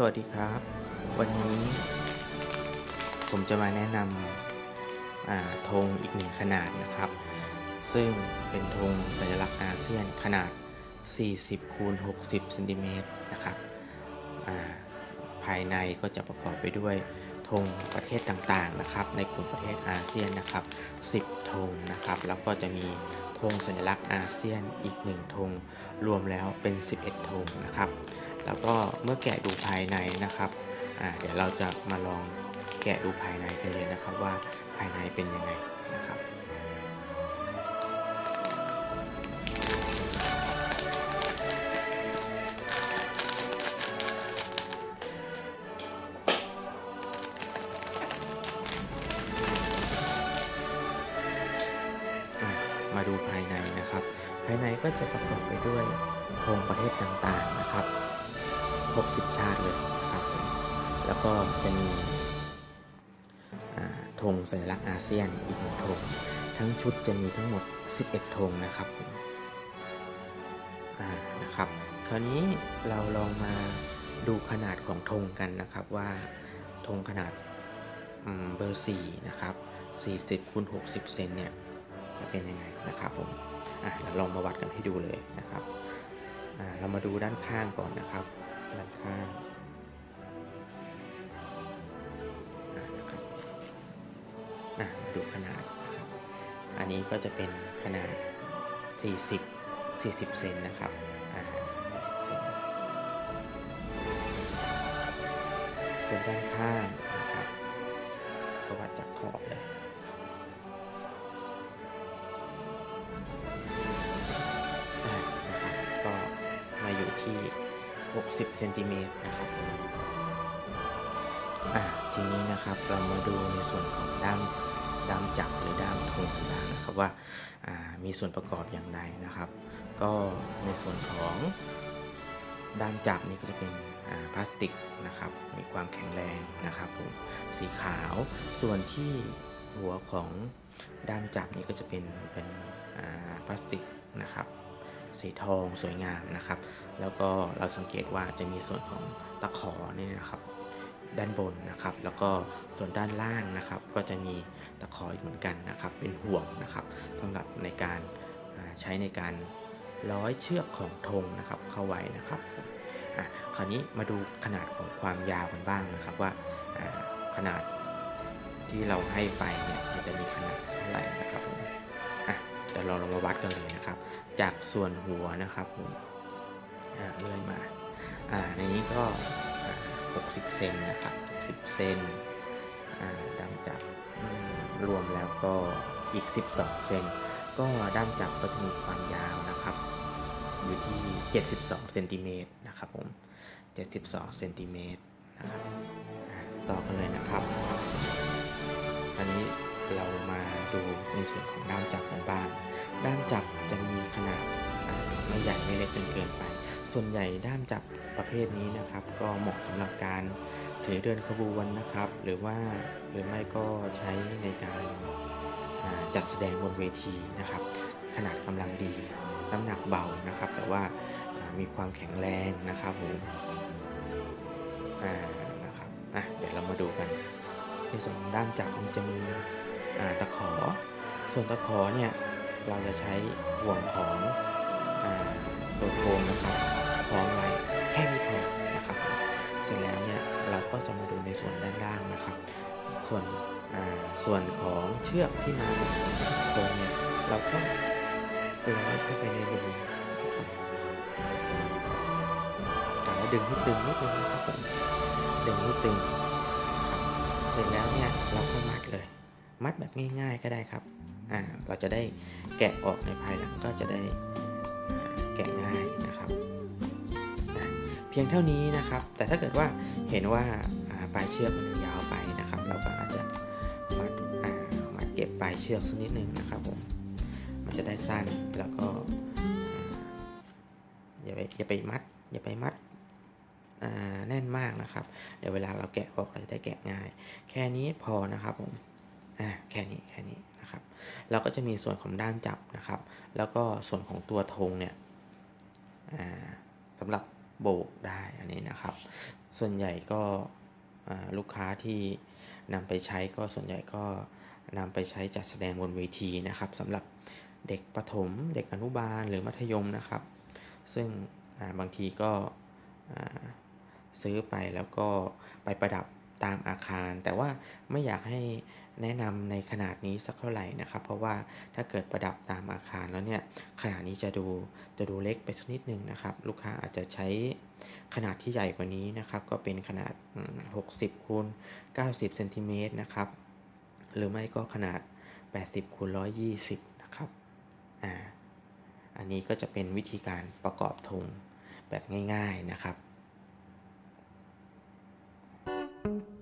สวัสดีครับ วันนี้ผมจะมาแนะนำธงอีกหนึ่งขนาดนะครับ ซึ่งเป็นธงสัญลักษณ์อาเซียนขนาด 40คูณ60เซนติเมตรนะครับาภายในก็จะประกอบไปด้วยธงประเทศต่างๆนะครับ ในกลุ่มประเทศอาเซียนนะครับ 10ธงนะครับ แล้วก็จะมีธงสัญลักษณ์อาเซียนอีกหนึ่งธงรวมแล้วเป็น 11ธงนะครับ แล้วก็เมื่อแกะดูภายในนะครับเดี๋ยวเราจะมาลองแกะดูภายในกันเลยนะครับว่าภายในเป็นยังไงนะครับมาดูภายในนะครับ ภายในก็จะประกอบไปด้วยธงประเทศต่างๆนะครับ รบ 10 ชาติเลยนะครับผมแล้วก็จะมีธงสัญลักษณ์อาเซียนอีกหนึ่งธงทั้งชุดจะมีทั้งหมด 11ธงนะครับผมนะครับ คราวนี้เราลองมาดูขนาดของธงกันนะครับว่าธงขนาดเบอร์4นะครับ40คูณ60 เซนเนี่ยจะเป็นยังไงนะครับผมอะเราลองมาวัดกันให้ดูเลยนะครับอ่าเรามาดูด้านข้างก่อนนะครับ ด้านข้างนะครับอะมาดูขนาดนะครับ อันนี้ก็จะเป็นขนาด 40 40 เซนนะครับอ่า40เซนส่วนด้านข้างนะครับก็วัดจากขอบเลย 60เซนติเมตรนะครับอ่าทีนี้นะครับเรามาดูในส่วนของด้ามด้ามจับหรือด้ามธงต่างนะครับว่าามีส่วนประกอบอย่างไรนะครับ ก็ในส่วนของด้ามจับนี่ก็จะเป็นพลาสติกนะครับ มีความแข็งแรงนะครับผมสีขาวส่วนที่หัวของด้ามจับนี่ก็จะเป็นเป็นพลาสติกนะครับ สีทองสวยงามนะครับ แล้วก็เราสังเกตว่าจะมีส่วนของตะขอนี่นะครับ ด้านบนนะครับ แล้วก็ส่วนด้านล่างนะครับ ก็จะมีตะขออีกเหมือนกันนะครับ เป็นห่วงนะครับสำหรับในการใช้ในการร้อยเชือกของธงนะครับเข้าไว้นะครับอะคราวนี้มาดูขนาดของความยาวกันบ้างนะครับว่าขนาดที่เราให้ไปเนี่ยมันจะมีขนาดเท่าไหร่นะครับ ดี๋ยวเราลองมาวัดกันเลยนะครับ จากส่วนหัวนะครับผมอ่าเลื่อยมาอ่าในนี้ก็ 60 เซนนะครับ60 เซนอ่าด้ามจับรวมแล้วก็อีก 12 เซนก็ด้ามจับก็จะมีความยาวนะครับ อยู่ที่ 72 เซนติเมตรนะครับผม 72 เซนติเมตรนะครับต่อกันเลยนะครับ อันนี้ เรามาดูในส่วนของด้ามจับกันบ้างด้ามจับจะมีขนาดไม่ใหญ่ไม่เล็กจนเกินไป ส่วนใหญ่ด้ามจับประเภทนี้นะครับ ก็เหมาะสำหรับการถือเดินขบวนนะครับ หรือว่าหรือไม่ก็ใช้ในการจัดแสดงบนเวทีนะครับ ขนาดกำลังดีน้ำหนักเบานะครับ แต่ว่ามีความแข็งแรงนะครับผมอ่านะครับอะเดี๋ยวเรามาดูกันในส่วนของด้ามจับนี้จะมี ตะขอ ส่วนตะขอเนี่ยเราจะใช้ห่วงของอตัวโคมนะครับคล้องไว้แค่นี้พอนะครับ เสร็จแล้วเนี่ยเราก็จะมาดูในส่วนด้านล่างนะครับ ส่วนส่วนของเชือกที่มากับโคมเนี่ยเราก็ร้อยเข้าไปในรูแต่ว่าดึงให้ตึงนิดนึงนะครับดึงให้ตึงครับเสร็จแล้วเนี่ยเราก็มัดเลย มัดแบบง่าย ๆก็ได้ครับอ่าเราจะได้แกะออกในภายหลังก็จะได้แกะง่ายนะครับเพียงเท่านี้นะครับ แต่ถ้าเกิดว่าเห็นว่าปลายเชือกมันยาวไปนะครับ เราก็อาจจะมัดอ่ามัดเก็บปลายเชือกสักนิดนึงนะครับผมมันจะได้สั้นแล้วก็อ่าอย่าไปอย่าไปมัดอย่าไปมัดอ่าแน่นมากนะครับ เดี๋ยวเวลาเราแกะออกเราจะได้แกะง่าย แค่นี้พอนะครับผม อ่าแค่นี้แค่นี้นะครับเราก็จะมีส่วนของด้านจับนะครับ แล้วก็ส่วนของตัวธงเนี่ยอ่าสำหรับโบกได้อันนี้นะครับ ส่วนใหญ่ก็อ่าลูกค้าที่นำไปใช้ก็ส่วนใหญ่ก็นำไปใช้จัดแสดงบนเวทีนะครับสำหรับเด็กประถม เด็กอนุบาลหรือมัธยมนะครับ ซึ่งอ่าบางทีก็อ่าซื้อไปแล้วก็ไปประดับตามอาคาร แต่ว่าไม่อยากให้ แนะนำในขนาดนี้สักเท่าไหร่นะครับ เพราะว่าถ้าเกิดประดับตามอาคารแล้วเนี่ยขนาดนี้จะดูจะดูเล็กไปสักนิดนึงนะครับ ลูกค้าอาจจะใช้ขนาดที่ใหญ่กว่านี้นะครับ ก็เป็นขนาด 60คูณ90เซนติเมตรนะครับ หรือไม่ก็ขนาด 80คูณ120 นะครับอ่าอันนี้ก็จะเป็นวิธีการประกอบธงแบบง่าย ๆนะครับ thank you